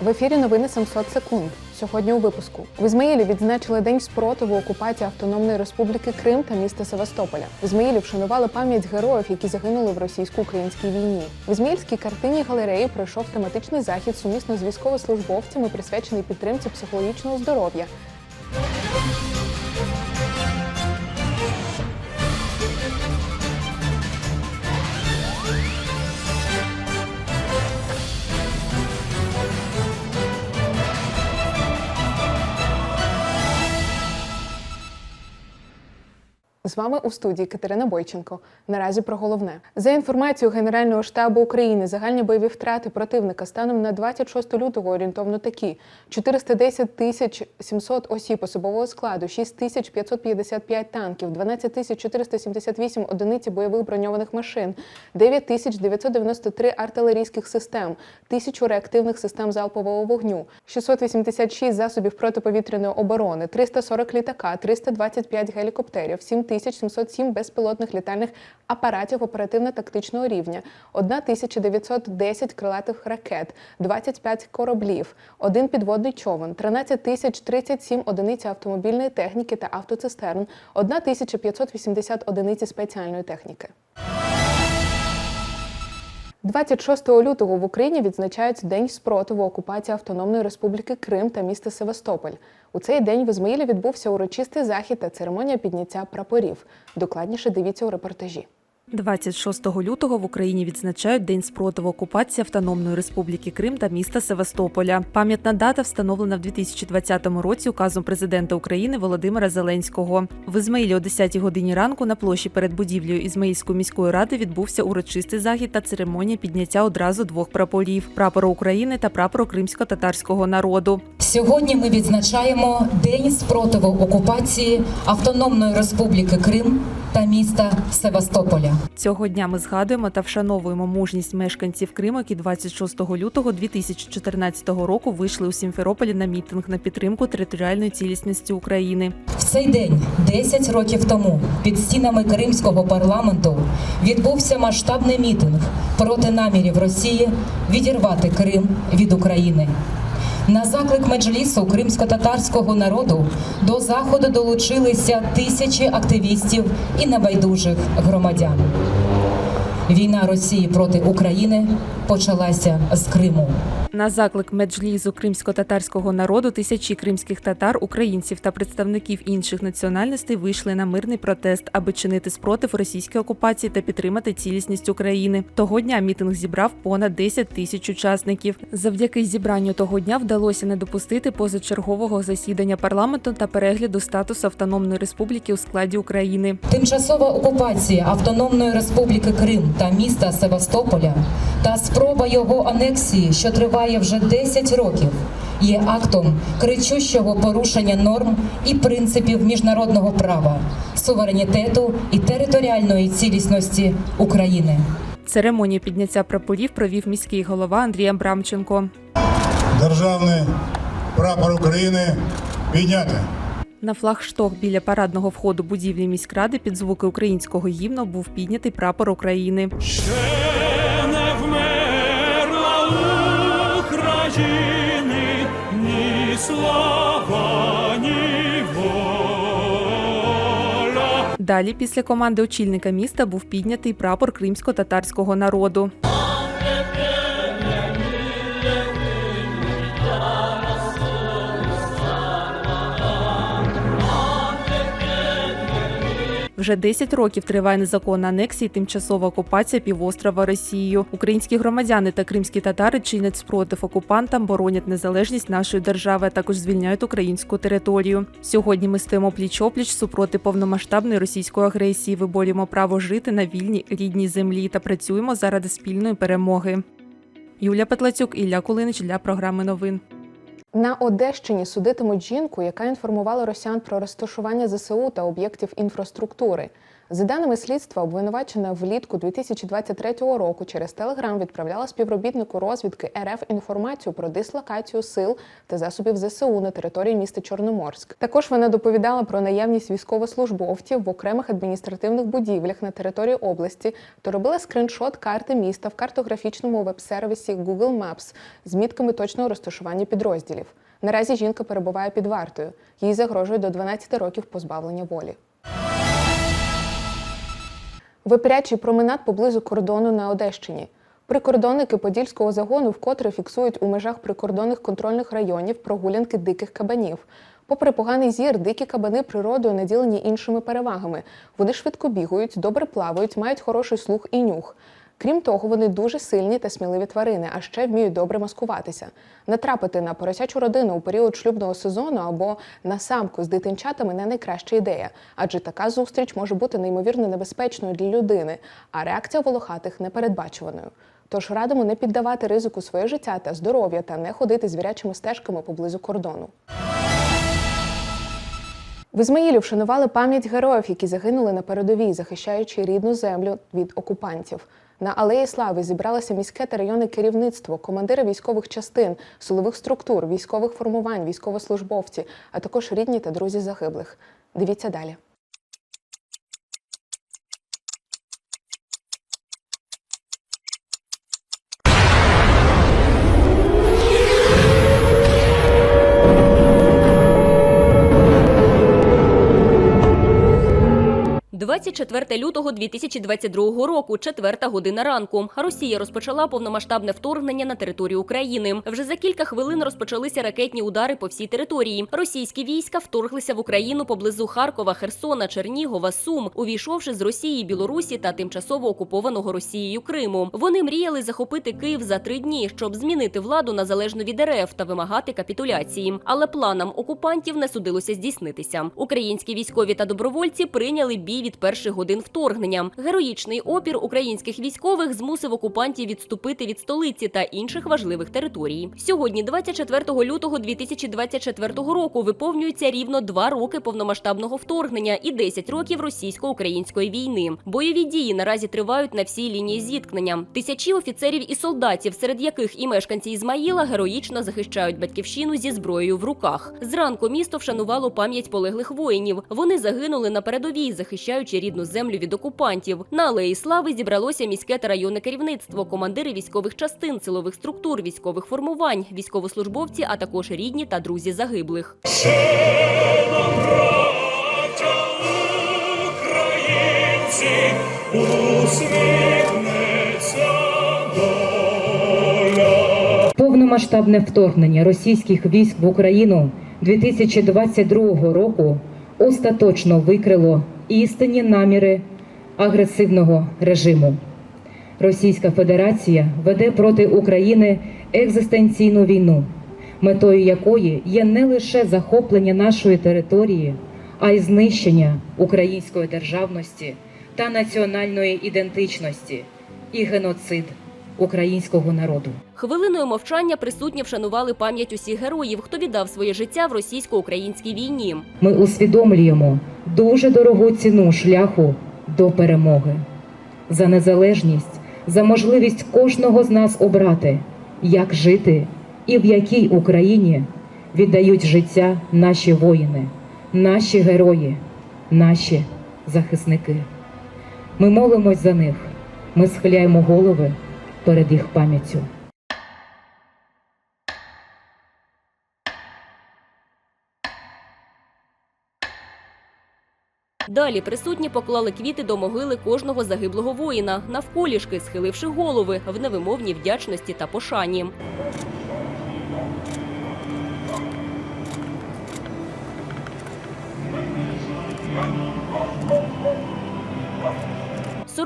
В ефірі новини 700 секунд. Сьогодні у випуску в Ізмаїлі відзначили день спротиву окупації Автономної Республіки Крим та міста Севастополя. В Ізмаїлі вшанували пам'ять героїв, які загинули в російсько-українській війні. В Ізмаїльській картині галереї пройшов тематичний захід сумісно з військовослужбовцями, присвячений підтримці психологічного здоров'я. З вами у студії Катерина Бойченко. Наразі про головне за інформацією Генерального штабу України. Загальні бойові втрати противника станом на 26 лютого орієнтовно такі: 410 тисяч 700 осіб особового складу, 6 тисяч 555 танків, 12 тисяч 478 одиниць бойових броньованих машин, 9 тисяч 993 артилерійських систем, 1000 реактивних систем залпового вогню, 686 засобів протиповітряної оборони, 340 літака, 325 гелікоптерів, 7707 безпілотних літальних апаратів оперативно-тактичного рівня, 1910 крилатих ракет, 25 кораблів, один підводний човен, 13 тисяч 37 одиниць автомобільної техніки та автоцистерн, 1580 одиниці спеціальної техніки. 26 лютого в Україні відзначають День спротиву окупації Автономної Республіки Крим та міста Севастополь. У цей день в Ізмаїлі відбувся урочистий захід та церемонія підняття прапорів. Докладніше дивіться у репортажі. 26 лютого в Україні відзначають День спротиву окупації Автономної Республіки Крим та міста Севастополя. Пам'ятна дата встановлена в 2020 році указом президента України Володимира Зеленського. В Ізмаїлі о 10 годині ранку на площі перед будівлею Ізмаїльської міської ради відбувся урочистий захід та церемонія підняття одразу двох прапорів прапору України та прапору кримсько-татарського народу. Сьогодні ми відзначаємо День спротиву окупації Автономної Республіки Крим та міста Севастополя. Цього дня ми згадуємо та вшановуємо мужність мешканців Криму, які 26 лютого 2014 року вийшли у Сімферополі на мітинг на підтримку територіальної цілісності України. В цей день, 10 років тому, під стінами Кримського парламенту відбувся масштабний мітинг проти намірів Росії відірвати Крим від України. На заклик меджлісу кримсько-татарського народу до заходу долучилися тисячі активістів і небайдужих громадян. Війна Росії проти України почалася з Криму. На заклик меджлізу кримсько-татарського народу тисячі кримських татар, українців та представників інших національностей вийшли на мирний протест, аби чинити спротив російській окупації та підтримати цілісність України. Того дня мітинг зібрав понад 10 тисяч учасників. Завдяки зібранню того дня вдалося не допустити позачергового засідання парламенту та перегляду статусу автономної республіки у складі України. Тимчасова окупація Автономної Республіки Крим та міста Севастополя та спроба його анексії, що триває вже 10 років, є актом кричущого порушення норм і принципів міжнародного права, суверенітету і територіальної цілісності України. Церемонію підняття прапорів провів міський голова Андрій Абрамченко. Державний прапор України підняти. На флагшток біля парадного входу будівлі міськради під звуки українського гімну був піднятий прапор України. України ні слова, ні воля. Далі, після команди очільника міста, був піднятий прапор кримсько-татарського народу. Вже 10 років триває незаконна анексія і тимчасова окупація півострова Росією. Українські громадяни та кримські татари чинять спротив окупантам, боронять незалежність нашої держави, а також звільняють українську територію. Сьогодні ми стоїмо пліч-опліч супроти повномасштабної російської агресії, виборюємо право жити на вільній рідній землі та працюємо заради спільної перемоги. Юлія Петлацюк, Ілля Кулинич для програми новин. На Одещині судитимуть жінку, яка інформувала росіян про розташування ЗСУ та об'єктів інфраструктури. За даними слідства, обвинувачена влітку 2023 року через Телеграм відправляла співробітнику розвідки РФ інформацію про дислокацію сил та засобів ЗСУ на території міста Чорноморськ. Також вона доповідала про наявність військовослужбовців в окремих адміністративних будівлях на території області та робила скриншот карти міста в картографічному веб-сервісі Google Maps з мітками точного розташування підрозділів. Наразі жінка перебуває під вартою. Їй загрожує до 12 років позбавлення волі. Випрячий променад поблизу кордону на Одещині. Прикордонники Подільського загону вкотре фіксують у межах прикордонних контрольних районів прогулянки диких кабанів. Попри поганий зір, дикі кабани природою наділені іншими перевагами. Вони швидко бігають, добре плавають, мають хороший слух і нюх. Крім того, вони дуже сильні та сміливі тварини, а ще вміють добре маскуватися. Натрапити на поросячу родину у період шлюбного сезону або на самку з дитинчатами не найкраща ідея, адже така зустріч може бути неймовірно небезпечною для людини, а реакція волохатих непередбачуваною. Тож радимо не піддавати ризику своє життя та здоров'я та не ходити звірячими стежками поблизу кордону. В Ізмаїлі вшанували пам'ять героїв, які загинули на передовій, захищаючи рідну землю від окупантів. На алеї слави зібралося міське та районне керівництво, командири військових частин, силових структур, військових формувань, військовослужбовці, а також рідні та друзі загиблих. Дивіться далі. – 24 лютого 2022 року, четверта година ранку. Росія розпочала повномасштабне вторгнення на територію України. Вже за кілька хвилин розпочалися ракетні удари по всій території. Російські війська вторглися в Україну поблизу Харкова, Херсона, Чернігова, Сум, увійшовши з Росії, Білорусі та тимчасово окупованого Росією Криму. Вони мріяли захопити Київ за три дні, щоб змінити владу на залежну від РФ та вимагати капітуляції. Але планам окупантів не судилося здійснитися. Українські військові та добровольці прийняли бій від перших годин вторгнення. Героїчний опір українських військових змусив окупантів відступити від столиці та інших важливих територій. Сьогодні, 24 лютого 2024 року, виповнюється рівно два роки повномасштабного вторгнення і 10 років російсько-української війни. Бойові дії наразі тривають на всій лінії зіткнення. Тисячі офіцерів і солдатів, серед яких і мешканці Ізмаїла, героїчно захищають батьківщину зі зброєю в руках. Зранку місто вшанувало пам'ять полеглих воїнів. Вони загинули на передовій, захищаючи рідну землю від окупантів. На алеї слави зібралося міське та районне керівництво, командири військових частин, силових структур, військових формувань, військовослужбовці, а також рідні та друзі загиблих. Повномасштабне вторгнення російських військ в Україну 2022 року остаточно викрило істинні наміри агресивного режиму. Російська Федерація веде проти України екзистенційну війну, метою якої є не лише захоплення нашої території, а й знищення української державності та національної ідентичності і геноцид українського народу. Хвилиною мовчання присутні вшанували пам'ять усіх героїв, хто віддав своє життя в російсько-українській війні. Ми усвідомлюємо дуже дорогу ціну шляху до перемоги, за незалежність, за можливість кожного з нас обрати, як жити і в якій Україні віддають життя наші воїни, наші герої, наші захисники. Ми молимось за них, ми схиляємо голови перед їх пам'яттю. Далі присутні поклали квіти до могили кожного загиблого воїна, навколішки схиливши голови в невимовній вдячності та пошані.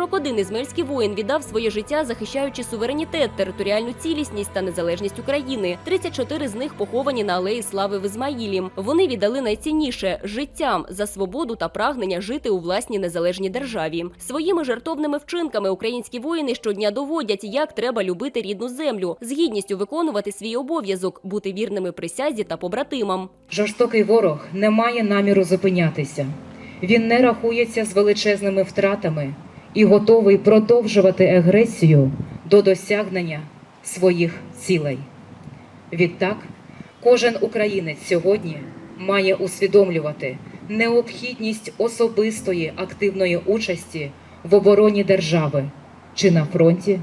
Сорок один ізмельський воїн віддав своє життя, захищаючи суверенітет, територіальну цілісність та незалежність України. 34 з них поховані на алеї слави в Ізмаїлі. Вони віддали найцінніше життям за свободу та прагнення жити у власній незалежній державі. Своїми жертовними вчинками українські воїни щодня доводять, як треба любити рідну землю, з гідністю виконувати свій обов'язок, бути вірними присязі та побратимам. Жорстокий ворог не має наміру зупинятися. Він не рахується з величезними втратами і готовий продовжувати агресію до досягнення своїх цілей. Відтак, кожен українець сьогодні має усвідомлювати необхідність особистої активної участі в обороні держави чи на фронті,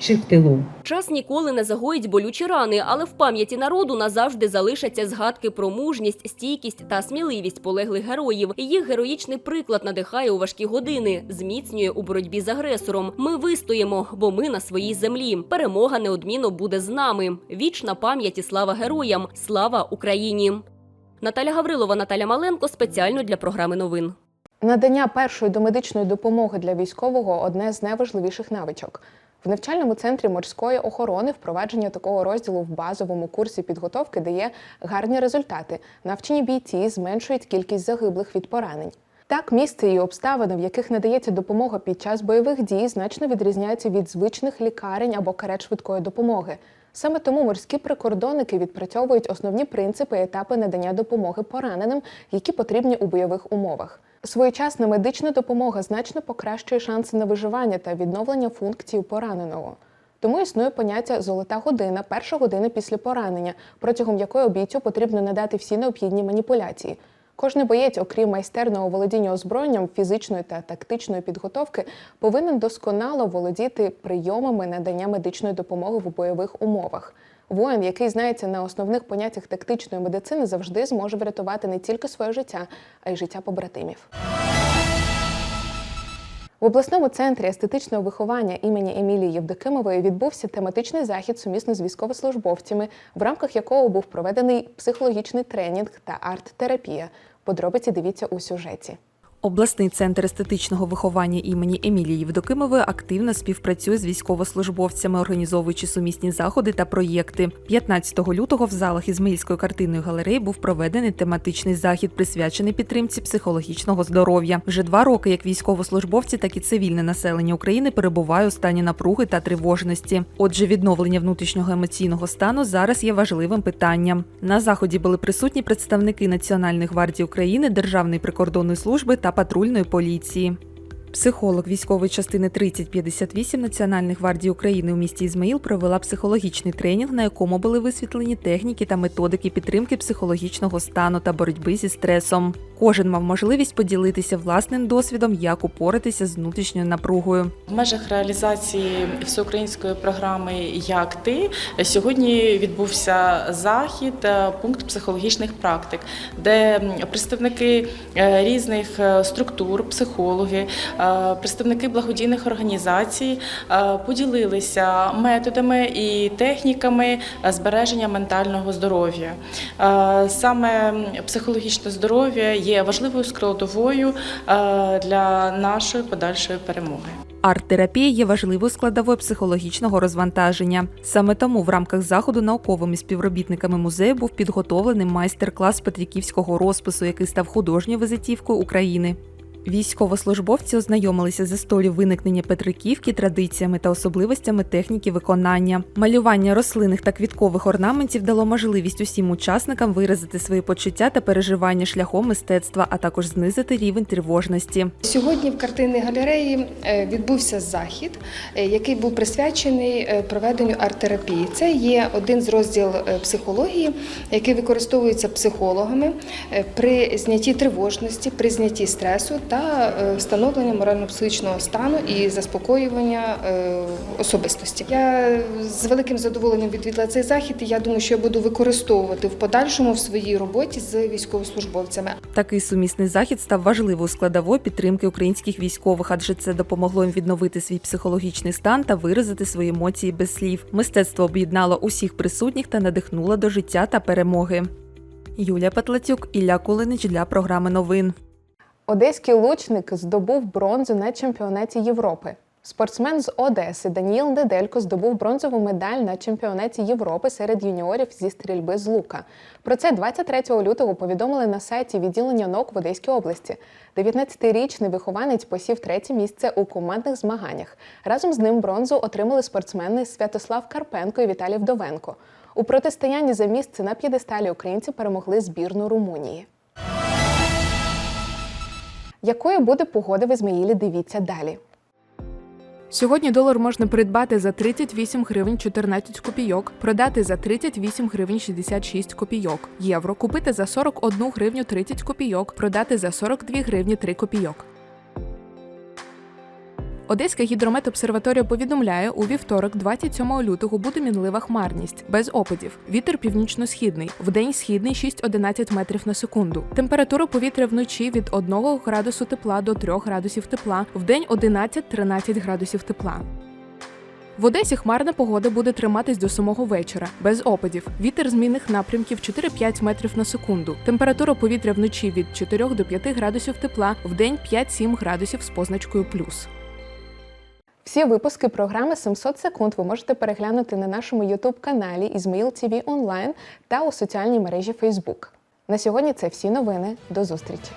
чи в тилу. Час ніколи не загоїть болючі рани, але в пам'яті народу назавжди залишаться згадки про мужність, стійкість та сміливість полеглих героїв. Їх героїчний приклад надихає у важкі години, зміцнює у боротьбі з агресором. Ми вистоїмо, бо ми на своїй землі. Перемога неодмінно буде з нами. Вічна пам'ять і слава героям! Слава Україні! Наталя Гаврилова, Наталя Маленко спеціально для програми новин. Надання першої домедичної допомоги для військового одне з найважливіших навичок. В навчальному центрі морської охорони впровадження такого розділу в базовому курсі підготовки дає гарні результати. Навчені бійці зменшують кількість загиблих від поранень. Так, місце і обставини, в яких надається допомога під час бойових дій, значно відрізняються від звичних лікарень або карет швидкої допомоги. Саме тому морські прикордонники відпрацьовують основні принципи і етапи надання допомоги пораненим, які потрібні у бойових умовах. Своєчасна медична допомога значно покращує шанси на виживання та відновлення функцій пораненого. Тому існує поняття золота година, перша година після поранення, протягом якої бійцю потрібно надати всі необхідні маніпуляції. Кожний боєць, окрім майстерного володіння озброєнням, фізичної та тактичної підготовки, повинен досконало володіти прийомами надання медичної допомоги в бойових умовах. Воїн, який знається на основних поняттях тактичної медицини, завжди зможе врятувати не тільки своє життя, а й життя побратимів. В обласному центрі естетичного виховання імені Емілії Євдокимової відбувся тематичний захід сумісно з військовослужбовцями, в рамках якого був проведений психологічний тренінг та арт-терапія. Подробиці дивіться у сюжеті. Обласний центр естетичного виховання імені Емілії Євдокимової активно співпрацює з військовослужбовцями, організовуючи сумісні заходи та проєкти. 15 лютого в залах Ізмаїльської картинної галереї був проведений тематичний захід, присвячений підтримці психологічного здоров'я. Вже два роки як військовослужбовці, так і цивільне населення України перебуває у стані напруги та тривожності. Отже, відновлення внутрішнього емоційного стану зараз є важливим питанням. На заході були присутні представники Національної гвардії України, Державної прикордонної служби та патрульної поліції. Психолог військової частини 3058 Національної гвардії України у місті Ізмаїл провела психологічний тренінг, на якому були висвітлені техніки та методики підтримки психологічного стану та боротьби зі стресом. Кожен мав можливість поділитися власним досвідом, як упоратися з внутрішньою напругою. В межах реалізації всеукраїнської програми Як ти сьогодні відбувся захід, е, пункт психологічних практик, де представники е, різних е, структур, психологи, представники благодійних організацій поділилися методами і техніками збереження ментального здоров'я. Саме психологічне здоров'я є важливою складовою е, для нашої подальшої перемоги. Арт-терапія є важливою складовою психологічного розвантаження. Саме тому в рамках заходу науковими співробітниками музею був підготовлений майстер-клас петриківського розпису, який став художньою визитівкою України. Військовослужбовці ознайомилися з історією виникнення Петриківки, традиціями та особливостями техніки виконання. Малювання рослинних та квіткових орнаментів дало можливість усім учасникам виразити свої почуття та переживання шляхом мистецтва, а також знизити рівень тривожності. Сьогодні в картинній галереї е, відбувся захід, е, який був присвячений е, проведенню арт-терапії. Це є один з розділ психології, який використовується психологами при знятті тривожності, при знятті стресу та е, встановленні морально-психічного стану і заспокоювання е, особистості. Я з великим задоволенням відвідала цей захід, і я думаю, що я буду використовувати в подальшому в своїй роботі з військовослужбовцями. Такий сумісний захід став важливою складовою підтримки українських військових, адже це допомогло їм відновити свій психологічний стан та виразити свої емоції без слів. Мистецтво об'єднало усіх присутніх та надихнуло до життя та перемоги. Юлія Петлацюк, Ілля Кулинич для програми новин. Одеський лучник здобув бронзу на чемпіонаті Європи. Спортсмен з Одеси Даніл Неделько здобув бронзову медаль на чемпіонаті Європи серед юніорів зі стрільби з лука. Про це 23 лютого повідомили на сайті відділення НОК в Одеській області. 19-річний вихованець посів третє місце у командних змаганнях. Разом з ним бронзу отримали спортсмени Святослав Карпенко і Віталій Вдовенко. У протистоянні за місце на п'єдесталі українці перемогли збірну Румунії. Якою буде погода в Ізмаїлі? Дивіться далі. Сьогодні долар можна придбати за 38 гривень 14 копійок, продати за 38 гривень 66 копійок. Євро купити за 41 гривню 30 копійок, продати за 42 гривні 3 копійок. Одеська гідрометобсерваторія повідомляє, у вівторок, 27 лютого, буде мінлива хмарність без опадів. Вітер північно-східний. Вдень східний 6-11 метрів на секунду. Температура повітря вночі від 1 градусу тепла до 3 градусів тепла, вдень 11-13 градусів тепла. В Одесі хмарна погода буде триматись до самого вечора, без опадів. Вітер змінних напрямків 4-5 метрів на секунду. Температура повітря вночі від 4 до 5 градусів тепла, вдень 5-7 градусів з позначкою плюс. Всі випуски програми 700 секунд ви можете переглянути на нашому youtube каналі Ізмаїл ТВ онлайн та у соціальній мережі Facebook. На сьогодні це всі новини. До зустрічі!